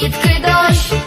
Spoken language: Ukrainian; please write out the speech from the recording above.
Дітки дощ.